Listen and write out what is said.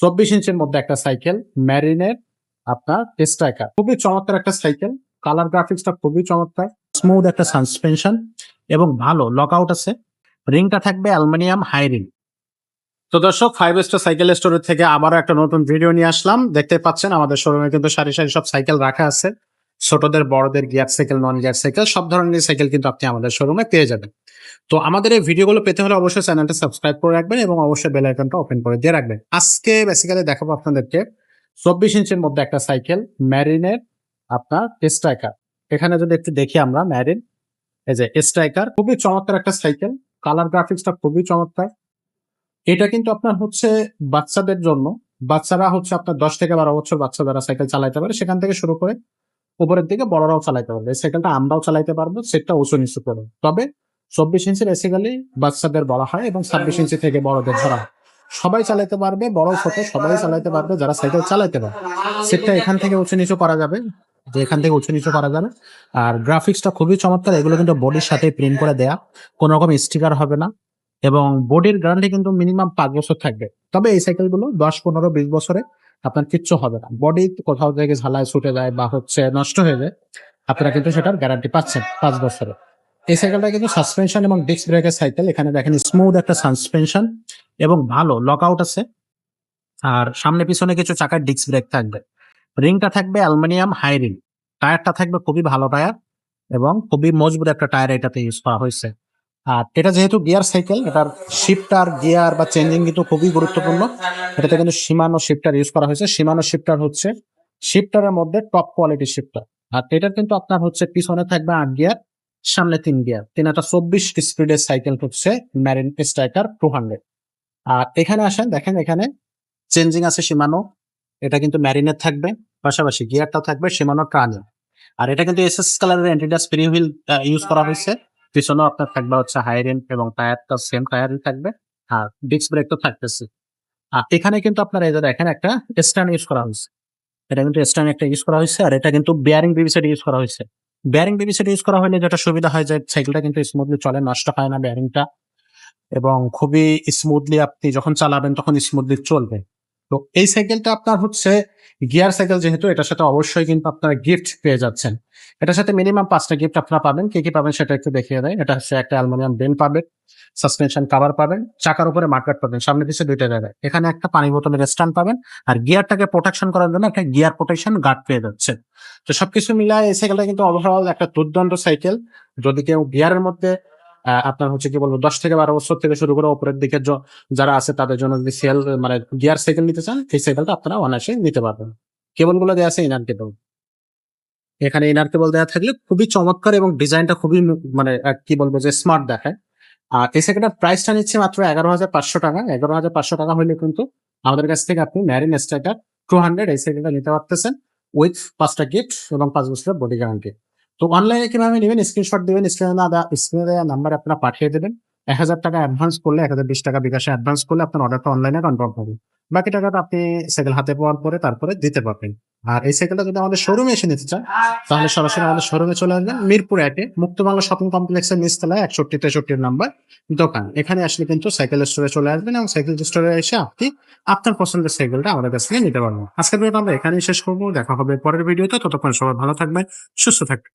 চব্বিশ ইঞ্চের মধ্যে একটা সাইকেল ম্যারিনের আপনার স্ট্রাইকার খুবই চমৎকার একটা সাইকেল। কালার গ্রাফিক্সটা খুবই চমৎকার। স্মুথ একটা সাসপেনশন এবং ভালো লক আউট আছে। রিংটা থাকবে অ্যালমিনিয়াম হাই রিং তো দর্শক ফাইভ স্টার সাইকেল স্টোরের থেকে আবারও একটা নতুন ভিডিও নিয়ে আসলাম। দেখতে পাচ্ছেন, আমাদের শোরুমে কিন্তু সারি সারি সব সাইকেল রাখা আছে। ছোটদের, বড়দের gear cycle non gear cycle, সব ধরনের সাইকেল কিন্তু আপনি আমাদের শোরুমে পেয়ে যাবেন। তো আমাদের এই ভিডিওগুলো পেতে হলে অবশ্যই চ্যানেলটা সাবস্ক্রাইব করে রাখবেন এবং অবশ্যই বেল আইকনটা ওপেন করে দিয়ে রাখবেন। আজকে বেসিক্যালি দেখাবো আপনাদেরকে চব্বিশ ইঞ্চির মধ্যে একটা সাইকেল ম্যারিনের আপনার স্ট্রাইকার এখানে যদি একটু দেখি আমরা ম্যারিন এই যে স্ট্রাইকার খুবই চমৎকার একটা সাইকেল কালার গ্রাফিক্সটা খুবই চমৎকার। এটা কিন্তু আপনার হচ্ছে বাচ্চাদের জন্য, বাচ্চারা হচ্ছে আপনার দশ থেকে বারো বছর বাচ্চা যারা সাইকেল চালাইতে পারে, সেখান থেকে শুরু করে উপরের দিকে বড়রাও চালাতে পারবে। সাইকেলটা আমরাও চালাতে পারব সেটা উঁচু নিচু করে। তবে চব্বিশ ইঞ্চি বেসিক্যালি বাচ্চাদের বলা হয় এবং ছাব্বিশ ইঞ্চি থেকে বড়দের ধরা হয়। সবাই চালাতে পারবে, বড় ছোট সবাই চালাতে পারবে, যারা সাইকেল চালাতে পারবে। সেটা এখান থেকে উঁচু নিচু করা যাবে, যে এখান থেকে উঁচু নিচু করা যাবে। আর গ্রাফিক্সটা খুবই চমৎকার, এগুলো কিন্তু বডির সাথে প্রিন্ট করে দেয়া। কোনো রকম স্টিকার হবে না। এবং বডির গ্যারান্টি কিন্তু মিনিমাম পাঁচ বছর থাকবে। তবে এই সাইকেলগুলো দশ, পনেরো, বিশ বছরে আপনার কিচ্ছু হবে না। বডি কোথাও থেকে ঝালায় ছুটে যায় বা হচ্ছে নষ্ট হয়ে যায়, আপনারা কিন্তু সেটার গ্যারান্টি পাচ্ছেন পাঁচ বছরে। এই সাইকেলটা কিন্তু সাসপেনশন এবং ডিস্ক ব্রেকের সাইকেল এখানে দেখেন স্মুথ একটা সাসপেনশন এবং ভালো লক আউট আছে। আর সামনে পিছনে কিছু চাকার ডিস্ক ব্রেক থাকবে। রিংটা থাকবে অ্যালুমিনিয়াম হাই রিং টায়ারটা থাকবে খুবই ভালো টায়ার এবং খুবই মজবুত একটা টায়ার এটাতে ইউজ করা হয়েছে। আর এটা যেহেতু গিয়ার সাইকেল, এটার শিফটার গিয়ার বা চেঞ্জিং কিন্তু খুবই গুরুত্বপূর্ণ। এটাতে কিন্তু সীমানো শিফটার ইউজ করা হয়েছে। সীমানো শিফটার হচ্ছে শিফটারের মধ্যে টপ কোয়ালিটি শিফটার আর এটা কিন্তু আপনার হচ্ছে পিছনে থাকবে আট গিয়ার সামনে তিন গিয়ার তিন একটা চব্বিশ স্পিডের সাইকেল হচ্ছে ম্যারিন স্ট্রাইকার টু হান্ড্রেড আর এখানে আসেন, দেখেন এখানে চেঞ্জিং আছে সীমানো। এটা কিন্তু ম্যারিনের থাকবে, পাশাপাশি গিয়ারটাও থাকবে সীমানো ট্রানে আর এটা কিন্তু এস এস কালারের অ্যান্টিডাস স্প্রিং হুইল ইউজ করা হয়েছে। পিছনেও আপনার থাকবে হচ্ছে হাইরেন এবং টায়ারটা সেম টায়ারই থাকবে। আর ডিস্ক ব্রেক তো থাকতেছে। আর এখানে কিন্তু আপনার এই যে দেখেন একটা স্ট্যান্ড ইউজ করা হয়েছে। এটা কিন্তু স্ট্যান্ড একটা ইউজ করা হয়েছে আর এটা কিন্তু বেয়ারিং বিবিসেট ইউজ করা হয়েছে। বেয়ারিং বিবিসেট ইউজ করা হলে যেটা সুবিধা হয় যে সাইকেলটা কিন্তু স্মুথলি চলে, নষ্ট হয় না বেয়ারিংটা এবং খুবই স্মুথলি আপনি যখন চালাবেন তখন স্মুথলি চলবে। তো এই সাইকেলটা আপনার হচ্ছে গিয়ার সাইকেল যেহেতু, এটার সাথে অবশ্যই কিন্তু আপনারা গিফট পেয়ে যাচ্ছেন। এটার সাথে মিনিমাম পাঁচটা গিফট আপনারা পাবেন। কি কি পাবেন সেটা একটু দেখিয়ে দেয়। এটা হচ্ছে একটা অ্যালুমিনিয়াম বেল পাবেন সাসপেনশন কাভার পাবেন, চাকার উপরে মার্কার পাবেন, সামনে পিছিয়ে দুইটা জায়গায়। এখানে একটা পানি বোতলের স্ট্যান্ড পাবেন আর গিয়ারটাকে প্রোটেকশন করার জন্য একটা গিয়ার প্রোটেকশন গার্ড পেয়ে যাচ্ছে তো সবকিছু মিলায় এই সাইকেলটা কিন্তু ওভারঅল একটা দুর্দান্ত সাইকেল যদি কেউ গিয়ারের মধ্যে আপনার হচ্ছে কি বলব, দশ থেকে বারো বছর থেকে শুরু করে ওপরের দিকে যারা আছে তাদের জন্য যদি সেল মানে গিয়ার সাইকেল নিতে চান এই সাইকেলটা আপনারা অনায়াসে নিতে পারবেন। কেবলগুলো দেওয়া আছে ইনার কেবল এখানে ইনার কেবল দেওয়া থাকলে খুবই চমৎকার এবং ডিজাইনটা খুবই মানে কি বলব যে স্মার্ট দেখায়। আর এই সাইকেলটার প্রাইসটা নিচ্ছে মাত্র এগারো হাজার পাঁচশো টাকা। এগারো হাজার পাঁচশো টাকা হলে কিন্তু আমাদের কাছ থেকে আপনি ম্যারিন স্ট্রাইকার টু হান্ড্রেড এই সাইকেলটা নিতে পারতেছেন উইথ পাঁচটা গিফট এবং পাঁচ বছরের বডি গ্যারান্টি তো অনলাইনে কীভাবে নেবেন? স্ক্রিনশট দেবেন স্ক্রিনে না স্ক্রিনে দেওয়া নাম্বার আপনারা পাঠিয়ে দেবেন। এক হাজার টাকা অ্যাডভান্স করলে, এক হাজার বিশ টাকা বিকাশে অ্যাডভান্স করলে আপনার অর্ডারটা অনলাইনে কনফার্ম হবে। বাকি টাকাটা আপনি সাইকেল হাতে পাওয়ার পরে তারপরে দিতে পারবেন। আর এই সাইকেলটা যদি আমাদের শোরুমে এসে নিতে চান, তাহলে সরাসরি আমাদের শোরুমে চলে আসবেন। মিরপুর একে মুক্ত বাংলা শপিং কমপ্লেক্সের নিচতলায় একষট্টি, তেষট্টির নাম্বার দোকান। এখানে আসলে কিন্তু সাইকেল স্টোরে চলে আসবেন এবং সাইকেল স্টোরে এসে আপনি আপনার পছন্দের সাইকেলটা আমাদের কাছ থেকে নিতে পারবেন। আজকের ভিডিওটা আমরা এখানেই শেষ করব। দেখা হবে পরের ভিডিওতে ততক্ষণ সবাই ভালো থাকবেন, সুস্থ থাকবেন।